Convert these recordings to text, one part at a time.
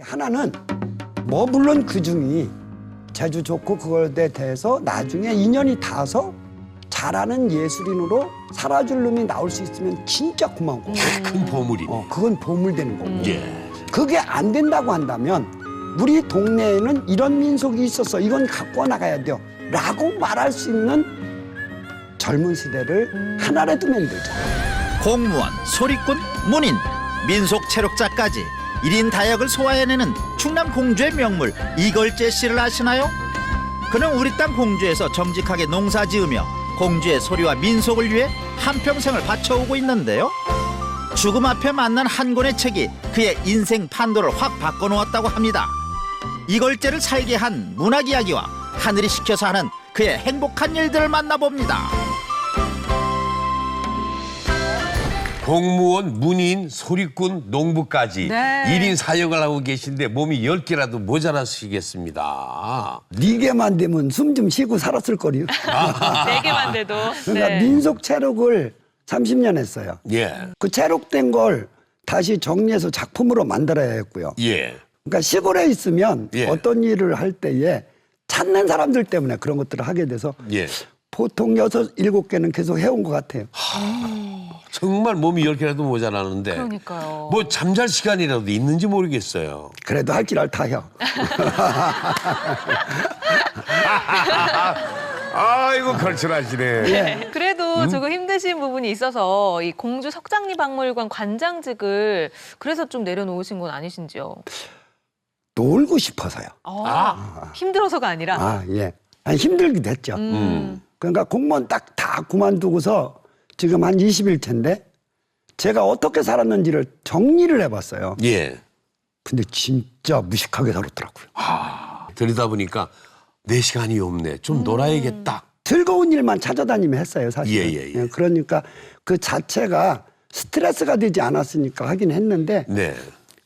하나는 뭐 물론 그 중이 재주 좋고 그거에 대해서 나중에 인연이 닿아서 잘하는 예술인으로 살아줄 놈이 나올 수 있으면 진짜 고마운 거고 큰 보물이네. 어, 그건 보물 되는 거고. 예. 그게 안 된다고 한다면 우리 동네에는 이런 민속이 있었어. 이건 갖고 나가야 돼요. 라고 말할 수 있는 젊은 세대를 하나라도 두면 되죠 공무원, 소리꾼, 문인, 민속 체력자까지 일인 다역을 소화해내는 충남 공주의 명물 이걸재 씨를 아시나요? 그는 우리 땅 공주에서 정직하게 농사 지으며 공주의 소리와 민속을 위해 한평생을 바쳐오고 있는데요. 죽음 앞에 만난 한 권의 책이 그의 인생 판도를 확 바꿔놓았다고 합니다. 이걸재를 살게 한 문학 이야기와 하늘이 시켜서 하는 그의 행복한 일들을 만나봅니다. 공무원, 문인, 소리꾼, 농부까지 네. 일 1인 사역을 하고 계신데 몸이 10개라도 모자라시겠습니다. 네 개만 되면 숨 좀 쉬고 살았을 거리요 네 개만 돼도. 그러니까 네. 민속 체록을 30년 했어요 예. 그 체록된 걸 다시 정리해서 작품으로 만들어야 했고요 예. 그러니까 시골에 있으면 예. 어떤 일을 할 때에 찾는 사람들 때문에 그런 것들을 하게 돼서 예. 보통 여섯 일곱 개는 계속 해온 것 같아요. 정말 몸이 10개라도 모자라는데 그러니까요. 뭐 잠잘 시간이라도 있는지 모르겠어요. 그래도 할줄 알다요. 아이고 걸출하시네. 예. 그래도 음? 조금 힘드신 부분이 있어서 이 공주 석장리 박물관 관장직을 그래서 좀 내려놓으신 건 아니신지요? 놀고 싶어서요. 아, 힘들어서가 아니라. 아 예. 아니, 힘들기도 했죠. 음. 그러니까 공무원 딱 다 그만두고서 지금 한 20일째인데 제가 어떻게 살았는지를 정리를 해봤어요. 예. 근데 진짜 무식하게 살았더라고요. 들이다 보니까 내 시간이 없네. 좀 놀아야겠다. 즐거운 일만 찾아다니며 했어요, 사실. 예, 예, 예. 그러니까 그 자체가 스트레스가 되지 않았으니까 하긴 했는데 네.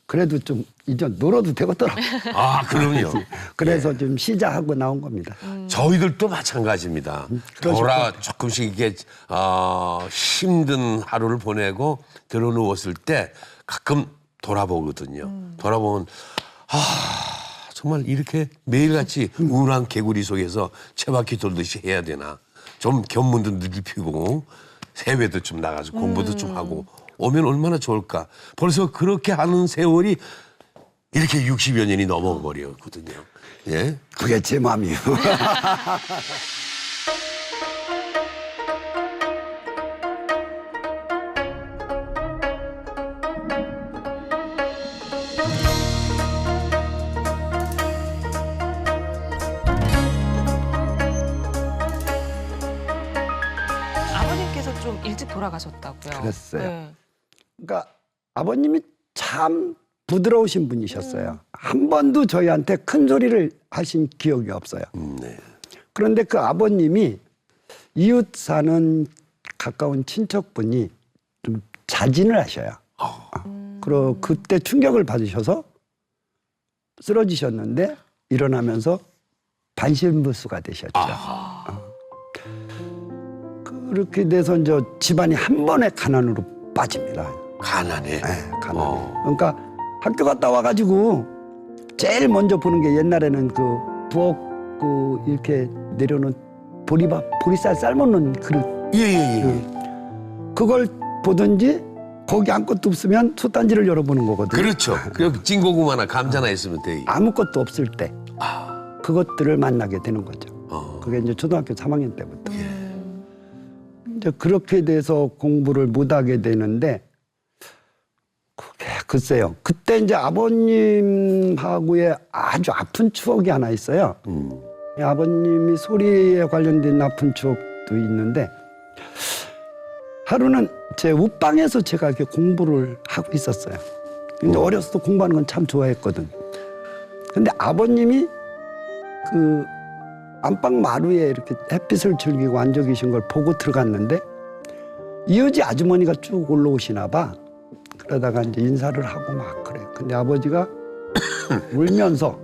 그래도 좀 이제 놀아도 되겠더라고요. 아, 그럼요. 그래서 좀 시작하고 나온 겁니다. 저희들도 마찬가지입니다. 돌아 조금씩 이게 어, 힘든 하루를 보내고 들어 누웠을 때 가끔 돌아보거든요. 돌아보면 아 정말 이렇게 매일같이 우울한 개구리 속에서 채바퀴 돌듯이 해야 되나? 좀 견문도 넓히고 해외도 좀 나가서 공부도 좀 하고 오면 얼마나 좋을까? 벌써 그렇게 하는 세월이 이렇게 60여 년이 넘어버렸거든요. 예. 그게 제 마음이에요. 아버님께서 좀 일찍 돌아가셨다고요. 그랬어요. 네. 그러니까 아버님이 참 부드러우신 분이셨어요. 한 번도 저희한테 큰 소리를 하신 기억이 없어요. 음, 네. 그런데 그 아버님이 이웃 사는 가까운 친척분이 좀 자진을 하셔요. 어. 그리고 그때 충격을 받으셔서 쓰러지셨는데 일어나면서 반신부수가 되셨죠. 어. 그렇게 돼서 이제 집안이 한 번에 가난으로 빠집니다. 가난해. 네, 가난해. 어. 그러니까 학교 갔다 와가지고 제일 먼저 보는 게 옛날에는 그 부엌 그 이렇게 내려놓은 보리밥 보리쌀 삶아놓는 그릇 예예 예. 그, 그걸 보든지 거기 아무것도 없으면 솥단지를 열어보는 거거든요. 그렇죠. 그 찐고구마나 감자나 있으면 돼. 아무것도 없을 때 그것들을 만나게 되는 거죠. 어. 그게 이제 초등학교 3학년 때부터. 이제 그렇게 돼서 공부를 못하게 되는데 글쎄요. 그때 이제 아버님하고의 아주 아픈 추억이 하나 있어요. 음. 이 아버님이 소리에 관련된 아픈 추억도 있는데 하루는 제 옷방에서 제가 이렇게 공부를 하고 있었어요. 근데 어렸을 때 공부하는 건 참 좋아했거든. 근데 아버님이 그 안방 마루에 이렇게 햇빛을 즐기고 앉아 계신 걸 보고 들어갔는데 이어지 아주머니가 쭉 올라오시나 봐. 그러다가 이제 인사를 하고 막 그래. 근데 아버지가 울면서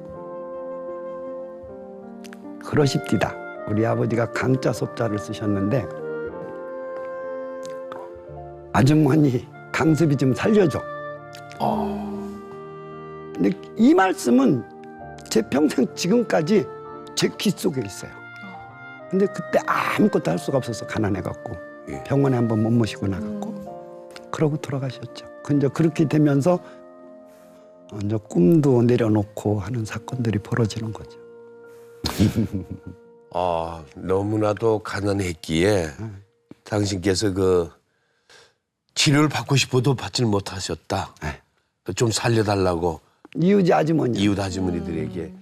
그러십디다. 우리 아버지가 강자 섭자를 쓰셨는데 아주머니 강습이 좀 살려줘. 근데 이 말씀은 제 평생 지금까지 제 귀 속에 있어요. 근데 그때 아무것도 할 수가 없어서 가난해갖고 예. 병원에 한번 못 모시고 나갔고 그러고 돌아가셨죠. 근데 그렇게 되면서 이제 꿈도 내려놓고 하는 사건들이 벌어지는 거죠. 아, 너무나도 가난했기에 당신께서 그 치료를 받고 싶어도 받질 못하셨다. 네. 좀 살려달라고 이웃이 아주머니 이웃 아주머니들에게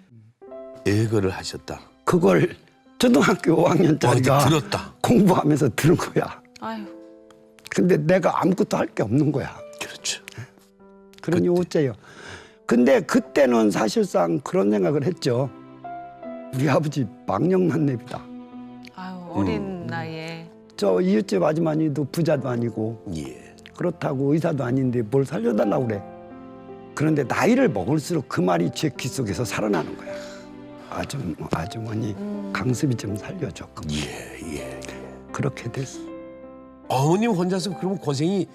애거를 하셨다. 그걸 초등학교 5학년 짜리가 어, 들었다. 공부하면서 들은 거야. 아유. 근데 내가 아무것도 할 게 없는 거야. 그러니 어째요. 근데 그때는 사실상 그런 생각을 했죠. 우리 아버지 망령만렙이다. 아유 어린 나이에. 저 이웃집 아주머니도 부자도 아니고 예. 그렇다고 의사도 아닌데 뭘 살려달라고 그래. 그런데 나이를 먹을수록 그 말이 제 귀 속에서 살아나는 거야. 아줌, 아주머니 강습이 좀 살려줘. 그 예, 예. 그렇게 됐어. 어머님 혼자서 그러면 고생이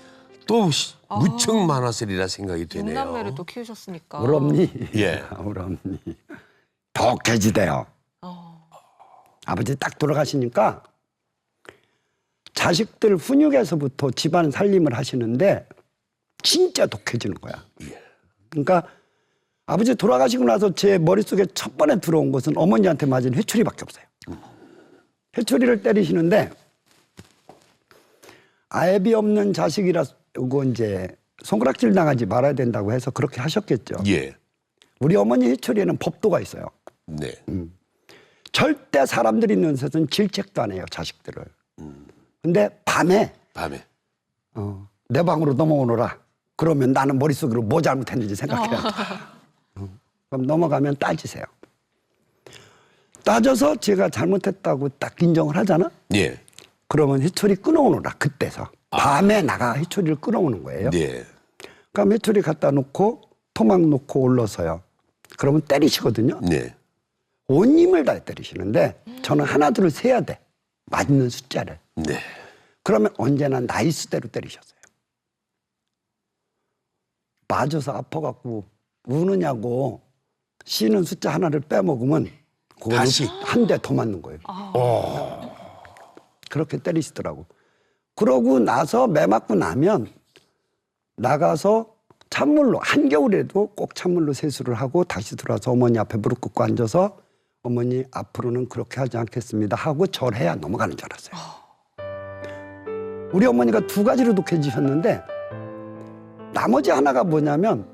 또 시- 아. 무척 많았으리라 생각이 되네요. 육남매를 또 키우셨으니까. 우리 예. 우리 어머니 독해지대요. 어. 아버지 딱 돌아가시니까 자식들 훈육에서부터 집안 살림을 하시는데 진짜 독해지는 거야. 그러니까 아버지 돌아가시고 나서 제 머릿속에 첫 번에 들어온 것은 어머니한테 맞은 회초리밖에 없어요. 회초리를 때리시는데 아애비 없는 자식이라 고 이제 손가락질 당하지 말아야 된다고 해서 그렇게 하셨겠죠. 예. 우리 어머니 회초리에는 법도가 있어요. 네. 절대 사람들이 있는 곳에서는 질책도 안 해요 자식들을. 근데 밤에 밤에. 어, 내 방으로 넘어오너라. 그러면 나는 머릿속으로 뭐 잘못했는지 생각해야 돼. 어, 그럼 넘어가면 따지세요. 따져서 제가 잘못했다고 딱 인정을 하잖아. 예. 그러면 해초리 끊어오너라 그때서 밤에 나가 해초리를 끊어오는 거예요. 네. 그럼 해초리 갖다 놓고 토막 놓고 올라서요. 그러면 때리시거든요. 네. 온 힘을 다 때리시는데 저는 하나 둘을 세야 돼. 맞는 숫자를. 네. 그러면 언제나 나이스대로 때리셨어요. 맞아서 아파갖고 우느냐고 쉬는 숫자 하나를 빼먹으면 다시? 한 대 더 맞는 거예요. 그렇게 때리시더라고. 그러고 나서 매 맞고 나면 나가서 찬물로 한겨울에도 꼭 찬물로 세수를 하고 다시 들어와서 어머니 앞에 무릎 꿇고 앉아서 어머니 앞으로는 그렇게 하지 않겠습니다 하고 절해야 넘어가는 줄 알았어요. 우리 어머니가 두 가지로 독해지셨는데 나머지 하나가 뭐냐면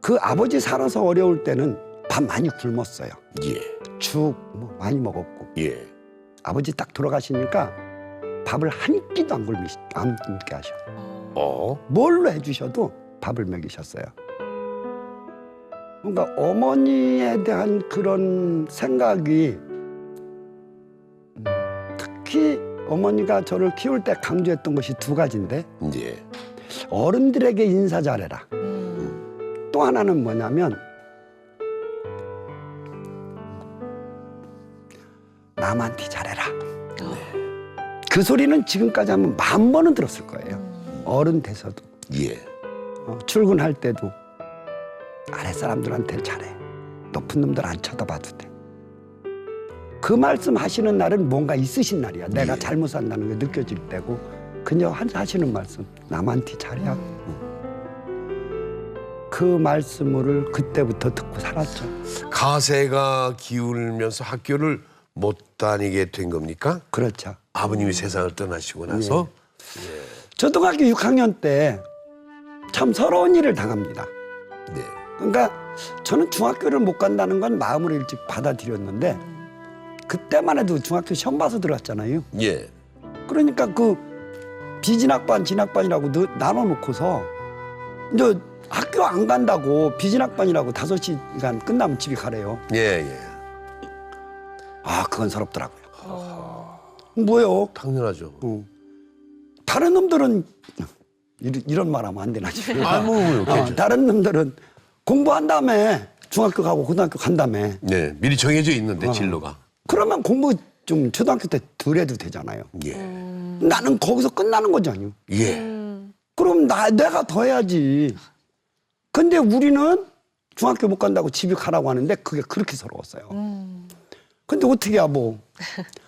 그 아버지 살아서 어려울 때는 밥 많이 굶었어요. 예. 죽뭐 많이 먹었고 예. 아버지 딱 돌아가시니까 밥을 한 끼도 안 굶기 안 굶게 하셔. 어. 뭘로 해주셔도 밥을 먹이셨어요. 뭔가 어머니에 대한 그런 생각이 음, 특히 어머니가 저를 키울 때 강조했던 것이 두 가지인데 예. 어른들에게 인사 잘해라. 음. 또 하나는 뭐냐면 남한테 잘해라. 그 소리는 지금까지 하면 만 번은 들었을 거예요. 어른 돼서도 예. 어, 출근할 때도 아래 사람들한테 잘해. 높은 놈들 안 쳐다봐도 돼. 그 말씀 하시는 날은 뭔가 있으신 날이야. 내가 예. 잘못 산다는 게 느껴질 때고 그냥 하- 하시는 말씀 남한테 잘해야. 그 말씀을 그때부터 듣고 살았죠. 가세가 기울면서 학교를 못 다니게 된 겁니까? 그렇죠. 아버님이 세상을 떠나시고 나서 초등학교 6학년 때 참 서러운 일을 당합니다. 네. 그러니까 저는 중학교를 못 간다는 건 마음으로 일찍 받아들였는데 그때만 해도 중학교 시험 봐서 들어갔잖아요. 예. 그러니까 그 비진학반, 진학반이라고 느- 나눠놓고서 이제 학교 안 간다고 비진학반이라고 다섯 시간 끝나면 집에 가래요. 예, 예. 아, 그건 서럽더라고요. 뭐요? 당연하죠. 어. 다른 놈들은 이런, 이런 말하면 안 되나 지금. 아, 뭐, 뭐, 어, 다른 놈들은 공부한 다음에 중학교 가고 고등학교 간 다음에 네. 미리 정해져 있는데 진로가. 그러면 공부 좀 초등학교 때 덜 해도 되잖아요. 예. 나는 거기서 끝나는 거잖아요. 예. 그럼 나 내가 더 해야지. 근데 우리는 중학교 못 간다고 집에 가라고 하는데 그게 그렇게 서러웠어요. 음. 근데 어떻게 하고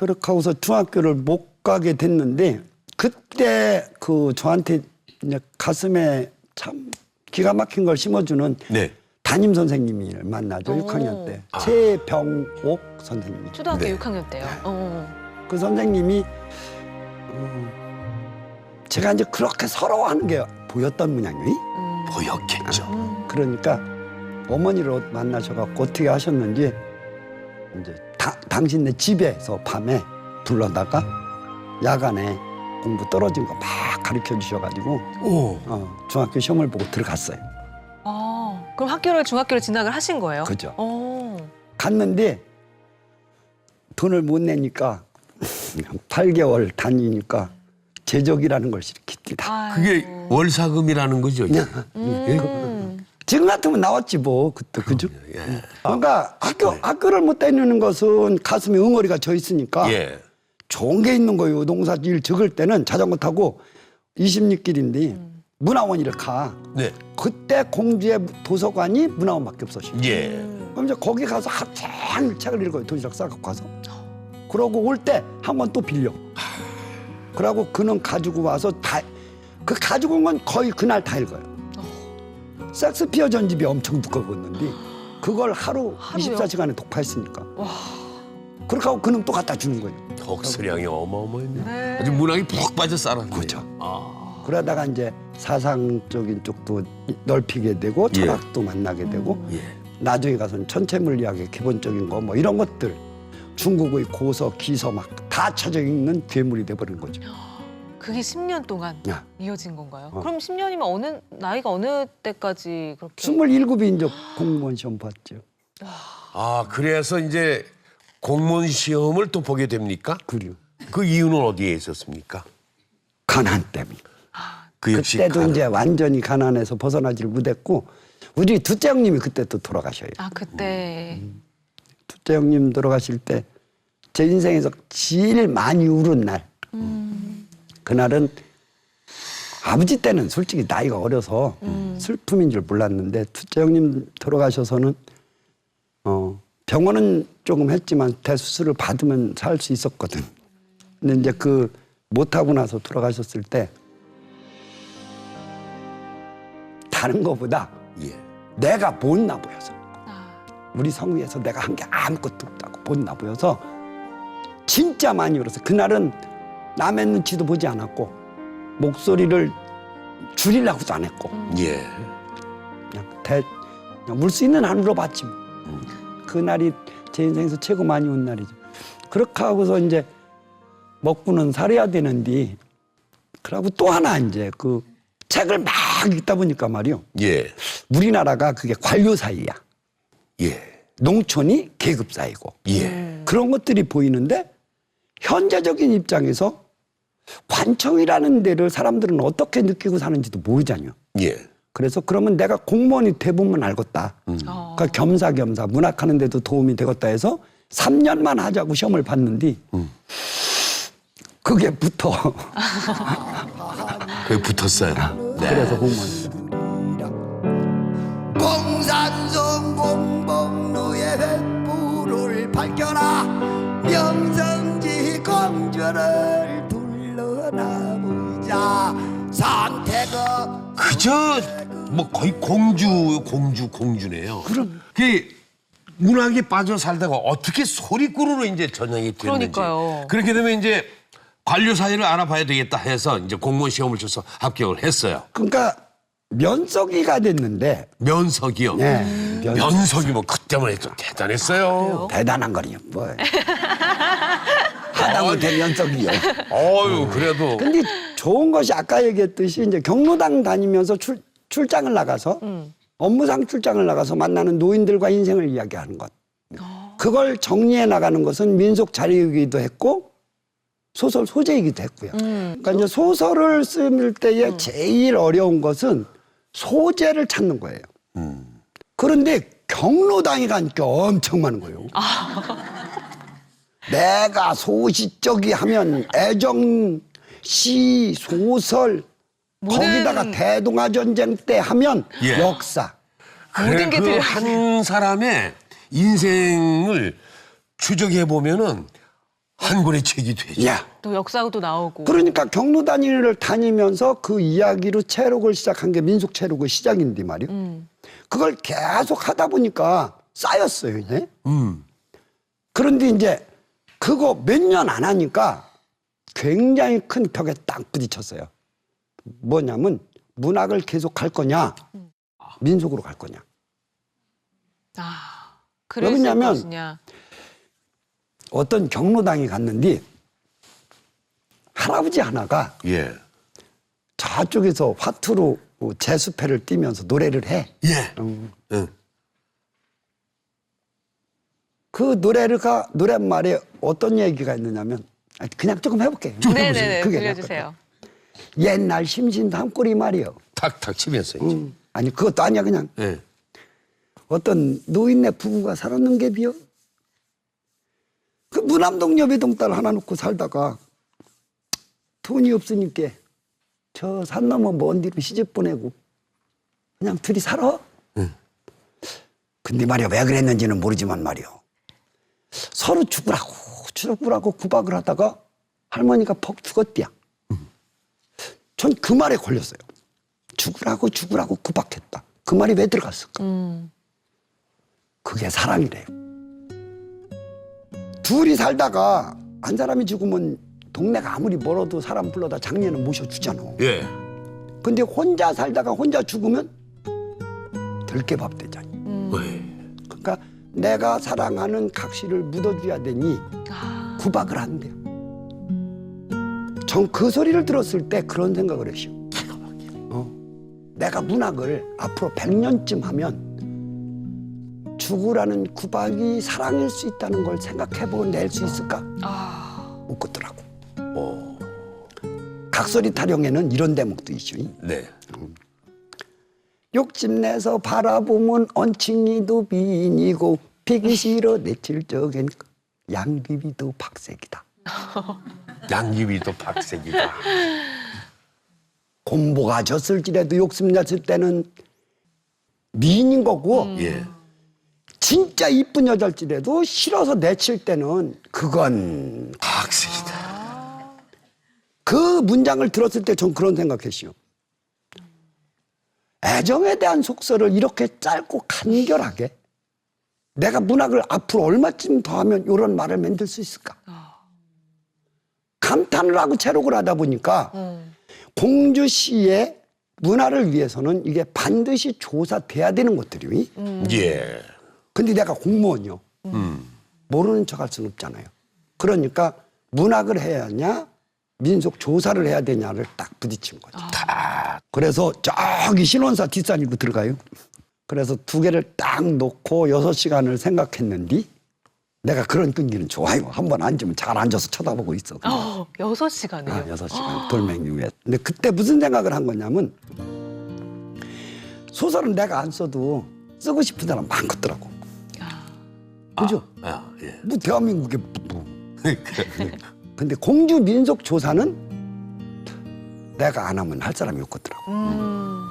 그렇게 하고서 중학교를 못 가게 됐는데 그때 그 저한테 이제 가슴에 참 기가 막힌 걸 심어주는 네. 담임 선생님을 만나죠. 오. 6학년 때 아. 최병옥 선생님. 초등학교 네. 6학년 때요. 어. 그 선생님이 음, 제가 이제 그렇게 서러워하는 게 보였던 모양이 음. 보였겠죠. 음. 그러니까 어머니를 만나셔갖고 어떻게 하셨는지 이제 다, 당신네 집에서 밤에 불러다가 야간에 공부 떨어진 거 막 가르쳐 주셔가지고 오. 어, 중학교 시험을 보고 들어갔어요. 아, 그럼 학교를 중학교를 진학을 하신 거예요? 그죠. 어. 갔는데 돈을 못 내니까 8개월 다니니까 제적이라는 걸 일으킵니다. 아이고. 그게 월사금이라는 거죠. 이제. 음. 지금 같으면 나왔지 뭐 그때 그죠? 예. 그러니까 학교 학교를 못 다니는 것은 가슴에 응어리가 져 있으니까 예. 좋은 게 있는 거예요. 농사일 적을 때는 자전거 타고 26길인데 문화원이를 가. 네. 그때 공주의 도서관이 문화원밖에 없었어요. 예. 그럼 이제 거기 가서 한창 책을 읽어요. 도시락 싸갖고 가서. 그러고 올 때 한 권 또 빌려. 그러고 그는 가지고 와서 다 그 가지고 온 건 거의 그날 다 읽어요. 섹스피어 전집이 엄청 두꺼웠는데 그걸 하루 하루요? 24시간에 독파했으니까. 와. 그렇게 하고 그는 또 갖다 주는 거예요. 덕수량이 어마어마했네. 네. 아주 문학이 푹 빠져 살았네. 그렇죠. 아. 그러다가 이제 사상적인 쪽도 넓히게 되고 예. 철학도 만나게 되고 예. 나중에 가서는 천체 물리학의 기본적인 거 뭐 이런 것들 중국의 고서 기서 막 다 찾아 읽는 괴물이 돼버린 거죠. 그게 10년 동안 야. 이어진 건가요? 어. 그럼 10년이면 어느 나이가 어느 때까지 그렇게? 스물일곱이 이제 공무원 시험 봤죠. 아 그래서 이제 공무원 시험을 또 보게 됩니까? 그리고 그 이유는 어디에 있었습니까? 가난 때문에. 그 역시 그때도 가난. 이제 완전히 가난에서 벗어나지를 못했고 우리 둘째 형님이 그때 또 돌아가셔요. 아 그때 둘째 형님 돌아가실 때 제 인생에서 제일 많이 울은 날. 그날은 아버지 때는 솔직히 나이가 어려서 슬픔인 줄 몰랐는데 둘째 형님 돌아가셔서는 어 병원은 조금 했지만 대수술을 받으면 살 수 있었거든. 근데 이제 그 못하고 나서 돌아가셨을 때 다른 거보다 예. 내가 못나 보여서 아, 우리 성위에서 내가 한 게 아무것도 없다고 못나 보여서 진짜 많이 울었어. 그날은 남의 눈치도 보지 않았고 목소리를 줄이려고도 안 했고 예. 그냥 대 그냥 울 수 있는 한으로 봤지. 뭐. 그날이 제 인생에서 최고 많이 운 날이죠. 그렇게 하고서 이제 먹고는 살아야 되는데 그러고 또 하나 이제 그 책을 막 읽다 보니까 말이요. 예. 우리나라가 그게 관료 사이야. 예. 농촌이 계급 사이고 예. 그런 것들이 보이는데 현재적인 입장에서 관청이라는 데를 사람들은 어떻게 느끼고 사는지도 모르잖아요. 예. 그래서 그러면 내가 공무원이 대부분 알겠다. 어. 그러니까 겸사겸사 문학하는 데도 도움이 되겠다 해서 3년만 하자고 시험을 봤는데 그게 붙어. 거기 붙었어요. 네. 그래서 공무원. 공산성 공복루의 횃불을 밝혀라 공주를 둘러나보자 상태가 그저 뭐 거의 공주 공주 공주네요. 그럼 그 문학에 빠져 살다가 어떻게 소리꾸르로 이제 전향이 됐는지. 그러니까요. 그렇게 되면 이제 관료 사이를 알아봐야 되겠다 해서 이제 공무원 시험을 쳐서 합격을 했어요. 그러니까 면석이가 됐는데 면석이요. 네, 면- 면석이 뭐 그때만 해도 대단했어요. 대단한 거리요. 뭐. 하다못해 면석이요. 어유 그래도 근데 좋은 것이 아까 얘기했듯이 이제 경로당 다니면서 출, 출장을 나가서 업무상 출장을 나가서 만나는 노인들과 인생을 이야기하는 것. 그걸 정리해 나가는 것은 민속 자료이기도 했고 소설 소재이기도 했고요. 그러니까 이제 소설을 쓸 때에 제일 어려운 것은 소재를 찾는 거예요. 그런데 경로당에 가니까 엄청 많은 거예요. 내가 소시적이 하면 애정, 시, 소설 거기다가 대동아 전쟁 때 하면 예. 역사. 모든 게 들려. 그한 사람의 인생을 추적해 보면은 한 권의 책이 되죠. 야. 또 역사도 나오고. 그러니까 경로 단위를 다니면서 그 이야기로 체록을 시작한 게 민속 체록의 시작인데 말이요. 음. 그걸 계속 하다 보니까 쌓였어요, 이제. 음. 그런데 이제 그거 몇 년 안 하니까 굉장히 큰 벽에 딱 부딪혔어요. 뭐냐면 문학을 계속 할 거냐, 민속으로 갈 거냐. 아, 왜냐면 것이냐. 어떤 경로당에 갔는데 할아버지 하나가 예. 저쪽에서 화투로 제수패를 띄면서 노래를 해. 예. 음. 응. 그 노래가 노랫말에 어떤 얘기가 있느냐면 아, 그냥 조금 해볼게요. 네네네. 그게 들려주세요. 옛날 심신 담꼬리 말이요. 탁탁 치면서 이제. 음, 아니 그것도 아니야 그냥 예. 어떤 노인네 부부가 살았는 게 비요. 그 무남동 여배동 딸 하나 놓고 살다가 돈이 없으니까 저 산 넘어 먼 뒤로 시집 보내고 그냥 둘이 살아. 근데 말이야 왜 그랬는지는 모르지만 말이요. 서로 죽으라고 죽으라고 구박을 하다가 할머니가 퍽 죽었대야. 전 그 말에 걸렸어요. 죽으라고 죽으라고 구박했다. 그 말이 왜 들어갔을까? 음. 그게 사랑이래요. 둘이 살다가 한 사람이 죽으면 동네가 아무리 멀어도 사람 불러다 장례는 모셔주잖아. 예. 근데 혼자 살다가 혼자 죽으면 들깨밥 되잖아. 왜? 그러니까 내가 사랑하는 각시를 묻어줘야 되니 아, 구박을 한대요. 전 그 소리를 들었을 때 그런 생각을 했어요. 어? 내가 문학을 앞으로 100년쯤 하면 죽으라는 구박이 사랑일 수 있다는 걸 생각해보고 낼 수 있을까? 아, 웃겠더라고. 어. 각설이 타령에는 이런 대목도 있죠. 네. 욕심내서 바라보면 언칭이도 빈이고 피기 싫어 내칠 적엔 양귀비도 박색이다. 양귀비 또 박색이다. 공보가 졌을지라도 욕심냈을 때는 미인인 거고 예. 진짜 이쁜 여자일지라도 싫어서 내칠 때는 그건 박색이다. 그 문장을 들었을 때 전 그런 생각했어요. 애정에 대한 속설을 이렇게 짧고 간결하게 내가 문학을 앞으로 얼마쯤 더 하면 이런 말을 만들 수 있을까? 감탄을 하고 체록을 하다 보니까 음. 공주시의 문화를 위해서는 이게 반드시 조사돼야 되는 것들이. 예. 근데 내가 공무원이요. 음. 모르는 척 할 수는 없잖아요. 그러니까 문학을 해야 하냐, 민속 조사를 해야 되냐를 딱 부딪힌 거죠. 그래서 저기 신원사 뒷산으로 들어가요. 그래서 두 개를 딱 놓고 여섯 시간을 생각했는데 내가 그런 끈기는 좋아요. 한 번 앉으면 잘 앉아서 쳐다보고 있어. 어, 여섯 시간이요. 아, 여섯 시간 돌멩이 위에. 근데 그때 무슨 생각을 한 거냐면 소설은 내가 안 써도 쓰고 싶은 사람 많겠더라고. 그죠? 아, 예. 뭐 대한민국에 뭐. 근데 공주 민속 조사는 내가 안 하면 할 사람이 없겠더라고. 음.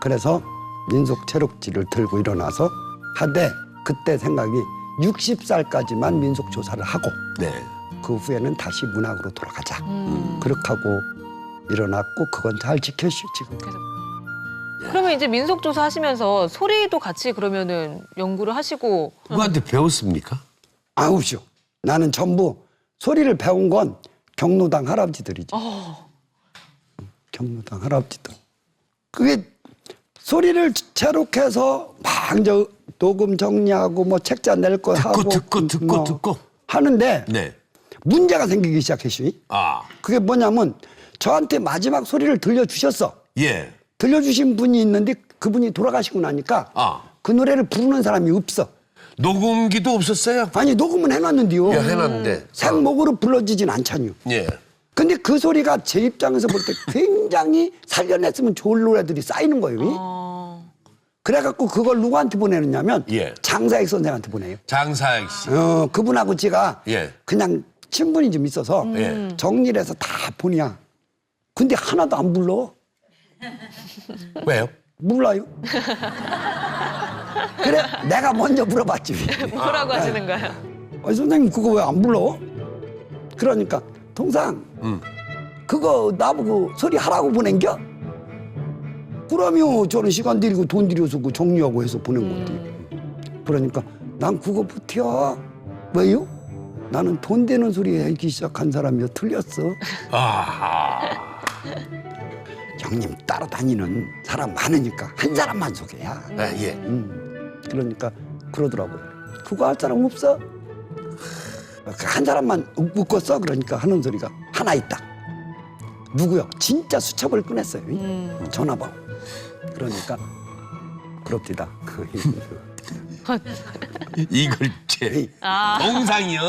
그래서 민속 체력지를 들고 일어나서 하되 그때 생각이 60살까지만 민속 조사를 하고 네. 그 후에는 다시 문학으로 돌아가자. 음. 그렇게 하고 일어났고 그건 잘 지켰슈 지금. 그러면 이제 민속 조사 하시면서 소리도 같이 그러면은 연구를 하시고 누구한테 배웠습니까? 아우쇼. 나는 전부 소리를 배운 건 경로당 할아버지들이지. 어, 경로당 할아버지들. 그게 소리를 체록해서 막 이제 녹음 정리하고 뭐 책자 낼거 듣고, 하고 듣고, 듣고, 뭐 듣고. 하는데 네. 문제가 생기기 시작했슈. 아, 그게 뭐냐면 저한테 마지막 소리를 들려주셨어. 예. 들려주신 분이 있는데 그분이 돌아가시고 나니까 아. 그 노래를 부르는 사람이 없어. 녹음기도 없었어요? 아니 녹음은 해놨는데요. 예, 해놨는데. 생목으로 불러지진 않잖요. 예. 근데 그 소리가 제 입장에서 볼 때 굉장히 살려냈으면 좋을 노래들이 쌓이는 거예요. 어, 그래갖고 그걸 누구한테 보내느냐면 예. 장사익 선생한테 보내요. 장사익 씨. 어, 그분하고 제가 예. 그냥 친분이 좀 있어서 예. 정리를 해서 다 보냐. 근데 하나도 안 불러. 왜요? 몰라요. 그래 내가 먼저 물어봤지. 뭐라고 하시는 거예요? 아, 선생님 그거 왜 안 불러? 그러니까 통상 음. 그거 나보고 소리 하라고 보낸겨? 그러면 저는 시간 들이고 돈 들여서 그 정리하고 해서 보낸 건데. 그러니까 난 그거 못해. 왜요? 나는 돈 되는 소리 하기 시작한 사람이요 틀렸어. 아하. 형님 따라다니는 사람 많으니까 한 사람만 소개야. 아, 예. 음, 그러니까 그러더라고요. 그거 할 사람 없어? 그한 사람만 묶었어? 그러니까 하는 소리가 하나 있다. 누구요? 진짜 수첩을 꺼냈어요. 음. 전화번호. 그러니까 그럽디다. 이글재. 아. 동상이요?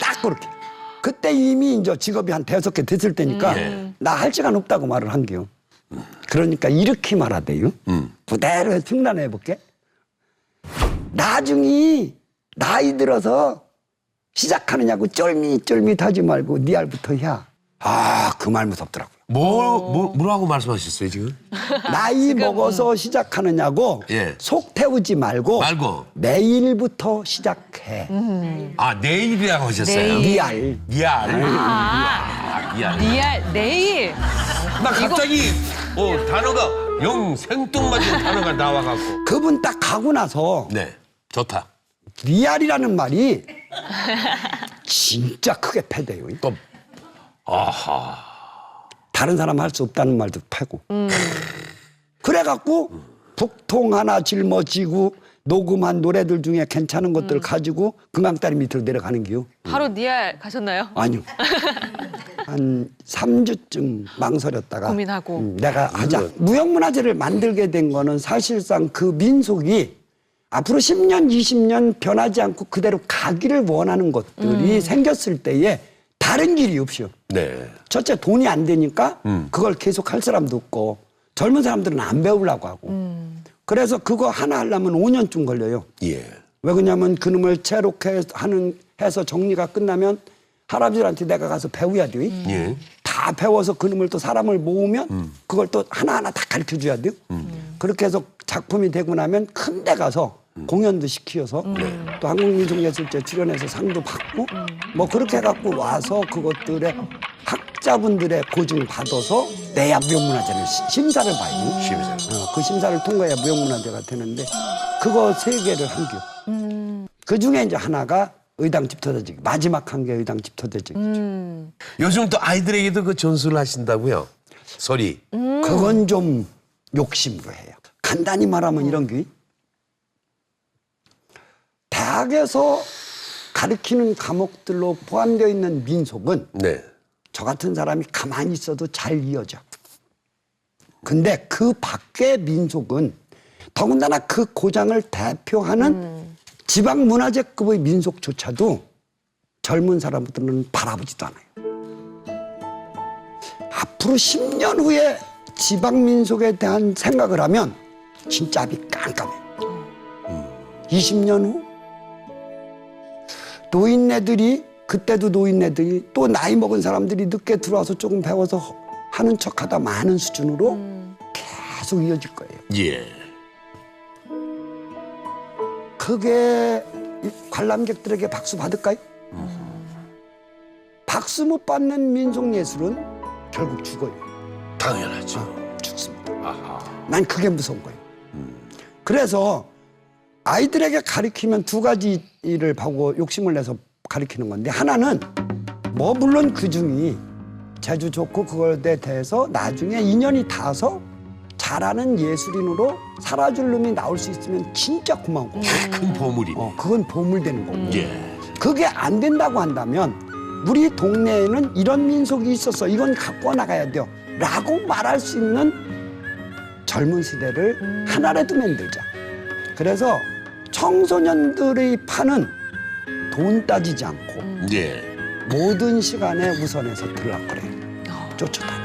딱 그렇게. 그때 이미 이제 직업이 한 대여섯 개 됐을 때니까 예. 나할 시간 없다고 말을 한 게요. 그러니까 이렇게 말하대요. 음. 그대로 흉내내 볼게. 나중에 나이 들어서 시작하느냐고 쫄밋쫄밋하지 말고 네 알부터 해. 아, 그 말 무섭더라고요. 뭐, 뭐, 뭐라고 말씀하셨어요, 지금? 나이 먹어서 시작하느냐고 예. 속 태우지 말고 말고. 내일부터 시작해. 아, 내일이라고 하셨어요. 네 알. 미알. 아, 미알. 리알 내일. 나 갑자기 어, 단어가 영 생뚱맞은 단어가 나와갖고. 그분 딱 가고 나서 네, 좋다. 리알이라는 말이 진짜 크게 패대요. 또 아하. 다른 사람 할 수 없다는 말도 패고. 그래갖고 북통 하나 짊어지고 녹음한 노래들 중에 괜찮은 것들 가지고 금강다리 밑으로 내려가는 기요. 바로 니알 가셨나요? 아니요. 한 3주쯤 망설였다가 고민하고. 음, 내가 하자. 무형문화재를 만들게 된 거는 사실상 그 민속이 앞으로 10년, 20년 변하지 않고 그대로 가기를 원하는 것들이 생겼을 때에 다른 길이 없이요. 네. 첫째 돈이 안 되니까 그걸 계속 할 사람도 없고 젊은 사람들은 안 배우려고 하고 그래서 그거 하나 하려면 5년쯤 걸려요. 예. 왜 그러냐면 그놈을 채록해 하는 해서 정리가 끝나면 할아버지한테 내가 가서 배워야 돼요. 예. 다 배워서 그놈을 또 사람을 모으면 그걸 또 하나하나 다 가르쳐 줘야 돼요. 그렇게 해서 작품이 되고 나면 큰 데 가서 공연도 시키어서 또 한국민속예술제 출연해서 상도 받고 뭐 그렇게 해갖고 와서 그것들의 학자분들의 고증 받아서 내야 무형문화재를 시- 심사를 봐요. 심사. 어, 그 심사를 통과해야 무형문화재가 되는데 그거 세 개를 한겨. 그 중에 이제 하나가 의당집 터대지기 마지막 한 게 의당집 터대지기. 음. 요즘 또 아이들에게도 그 전수를 하신다고요? 소리. 그건 좀 욕심으로 해요. 간단히 말하면 이런 게 대학에서 가르치는 과목들로 포함되어 있는 민속은 네. 저 같은 사람이 가만히 있어도 잘 이어져. 근데 그 밖의 민속은 더군다나 그 고장을 대표하는 지방 문화재급의 민속조차도 젊은 사람들은 바라보지도 않아요. 앞으로 10년 후에 지방 민속에 대한 생각을 하면 진짜 앞이 깜깜해요. 20년 후 노인네들이 그때도 노인네들이 또 나이 먹은 사람들이 늦게 들어와서 조금 배워서 하는 척하다 많은 수준으로 계속 이어질 거예요. 예. 그게 이 관람객들에게 박수 받을까요? 박수 못 받는 민속 예술은 결국 죽어요. 당연하죠. 죽습니다. 아하. 난 그게 무서운 거예요. 그래서 아이들에게 가르치면 두 가지 일을 하고 욕심을 내서 가르치는 건데 하나는 뭐 물론 그 중이 재주 좋고 그거에 대해서 나중에 인연이 닿아서 잘하는 예술인으로 살아줄 놈이 나올 수 있으면 진짜 고마운 거고 큰 보물이네. 어, 그건 보물 되는 거고. 예. 그게 안 된다고 한다면 우리 동네에는 이런 민속이 있었어. 이건 갖고 나가야 돼요. 라고 말할 수 있는 젊은 시대를 하나라도 만들자. 그래서 청소년들의 판은 돈 따지지 않고 예. 모든 시간에 우선해서 들어갈 거래요 쫓아다